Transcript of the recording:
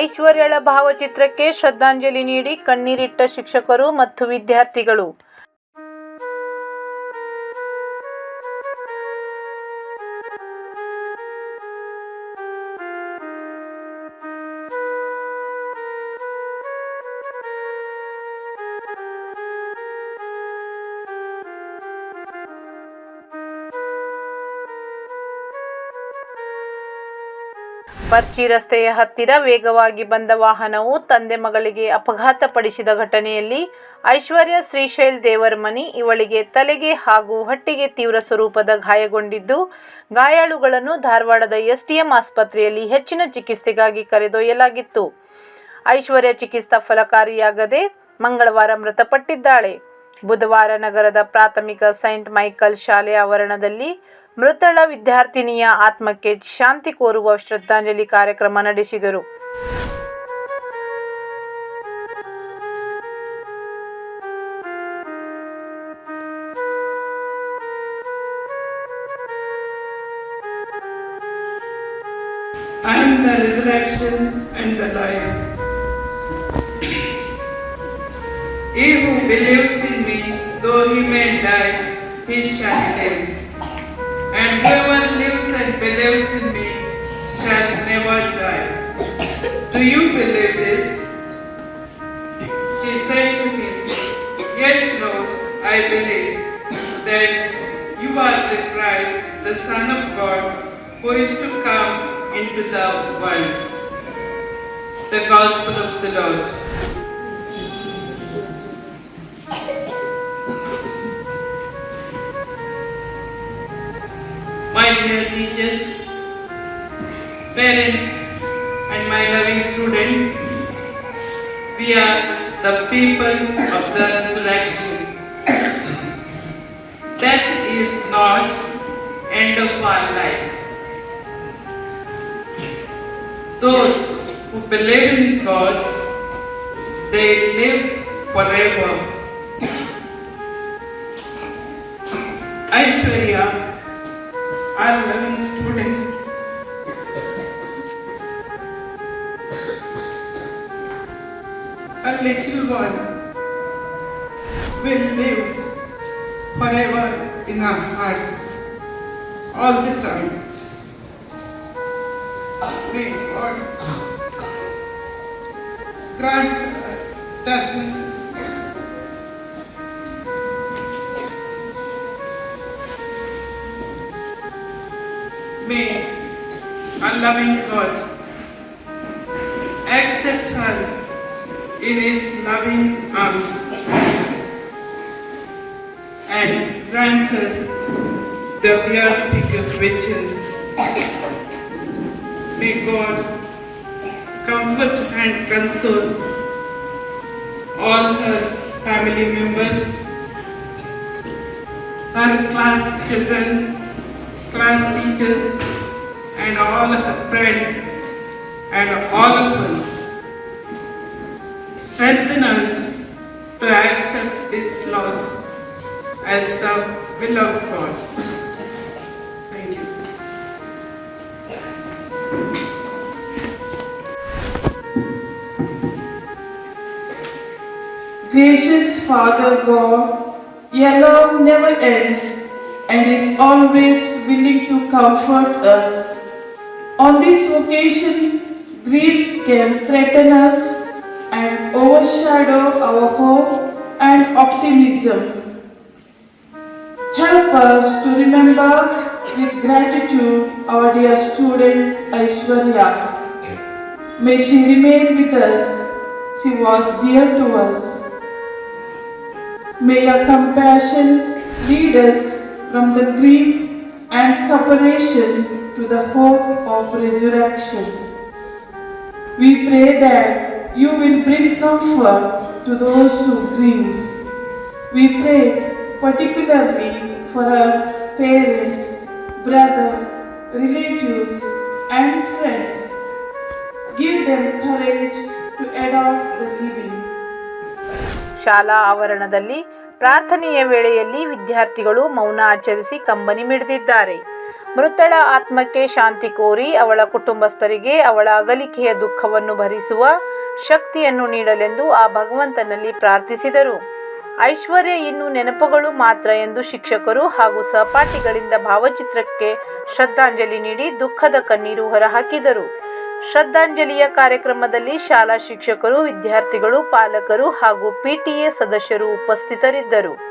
ಐಶ್ವರ್ಯಳ ಭಾವಚಿತ್ರಕ್ಕೆ ಶ್ರದ್ಧಾಂಜಲಿ ನೀಡಿ ಕಣ್ಣೀರಿಟ್ಟ ಶಿಕ್ಷಕರು ಮತ್ತು ವಿದ್ಯಾರ್ಥಿಗಳು. ಬರ್ಚಿ ರಸ್ತೆಯ ಹತ್ತಿರ ವೇಗವಾಗಿ ಬಂದ ವಾಹನವು ತಂದೆ ಮಗಳಿಗೆ ಅಪಘಾತಪಡಿಸಿದ ಘಟನೆಯಲ್ಲಿ ಐಶ್ವರ್ಯ ಶ್ರೀಶೈಲ್ ದೇವರಮನಿ ಇವಳಿಗೆ ತಲೆಗೆ ಹಾಗೂ ಹೊಟ್ಟೆಗೆ ತೀವ್ರ ಸ್ವರೂಪದ ಗಾಯಗೊಂಡಿದ್ದು, ಗಾಯಾಳುಗಳನ್ನು ಧಾರವಾಡದ ಎಸ್ಡಿಎಂ ಆಸ್ಪತ್ರೆಯಲ್ಲಿ ಹೆಚ್ಚಿನ ಚಿಕಿತ್ಸೆಗಾಗಿ ಕರೆದೊಯ್ಯಲಾಗಿತ್ತು. ಐಶ್ವರ್ಯ ಚಿಕಿತ್ಸಾ ಫಲಕಾರಿಯಾಗದೆ ಮಂಗಳವಾರ ಮೃತಪಟ್ಟಿದ್ದಾಳೆ. ಬುಧವಾರ ನಗರದ ಪ್ರಾಥಮಿಕ ಸೈಂಟ್ ಮೈಕಲ್ ಶಾಲೆ ಆವರಣದಲ್ಲಿ ಮೃತಳ ವಿದ್ಯಾರ್ಥಿನಿಯ ಆತ್ಮಕ್ಕೆ ಶಾಂತಿ ಕೋರುವ ಶ್ರದ್ಧಾಂಜಲಿ ಕಾರ್ಯಕ್ರಮ ನಡೆಸಿದರು I am the resurrection and the life. He who believes in me, though he may die, he shall live. And whoever lives and believes in me shall never die. Do you believe this? She said to him, Yes, Lord, I believe that you are the Christ, the Son of God, who is to come into the world. The Gospel of the Lord. My dear teachers, parents, and my loving students, we are the people of the resurrection. Death is not end of our life. Those who believe in God, they live forever. Aishwarya, our loving student, a little one, will live forever in our hearts all the time. May God grant that loving God. Accept her in His loving arms. And grant her the beatific vision May God comfort and console all her family members, her class children, class teachers, and all her friends, and all of us. Strengthen us to accept this loss as the will of God. Thank you. Gracious Father God, your love never ends and is always willing to comfort us. On this occasion, grief can threaten us and overshadow our hope and optimism. Help us to remember with gratitude our dear student Aishwarya. May she remain with us. She was dear to us. May your compassion lead us from the grief and separation to the hope of resurrection. We pray that you will bring comfort to those who grieve. We pray particularly for our parents, brother, relatives, and friends. Give them courage to adopt the living. ಶಾಲಾ ಆವರಣದಲ್ಲಿ ಪ್ರಾರ್ಥನೆಯ ವೇಳೆಯಲ್ಲಿ ವಿದ್ಯಾರ್ಥಿಗಳು ಮೌನ ಆಚರಿಸಿ ಕಂಬನಿ ಮಿಡಿದಿದ್ದಾರೆ ಮೃತಳ ಆತ್ಮಕ್ಕೆ ಶಾಂತಿ ಕೋರಿ ಅವಳ ಕುಟುಂಬಸ್ಥರಿಗೆ ಅವಳ ಅಗಲಿಕೆಯ ದುಃಖವನ್ನು ಭರಿಸುವ ಶಕ್ತಿಯನ್ನು ನೀಡಲೆಂದು ಆ ಭಗವಂತನಲ್ಲಿ ಪ್ರಾರ್ಥಿಸಿದರು. ಐಶ್ವರ್ಯ ಇನ್ನು ನೆನಪುಗಳು ಮಾತ್ರ ಎಂದು ಶಿಕ್ಷಕರು ಹಾಗೂ ಸಹಪಾಠಿಗಳಿಂದ ಭಾವಚಿತ್ರಕ್ಕೆ ಶ್ರದ್ಧಾಂಜಲಿ ನೀಡಿ ದುಃಖದ ಕಣ್ಣೀರು ಹೊರಹಾಕಿದರು. ಶ್ರದ್ಧಾಂಜಲಿಯ ಕಾರ್ಯಕ್ರಮದಲ್ಲಿ ಶಾಲಾ ಶಿಕ್ಷಕರು, ವಿದ್ಯಾರ್ಥಿಗಳು, ಪಾಲಕರು ಹಾಗೂ ಪಿಟಿಎ ಸದಸ್ಯರು ಉಪಸ್ಥಿತರಿದ್ದರು.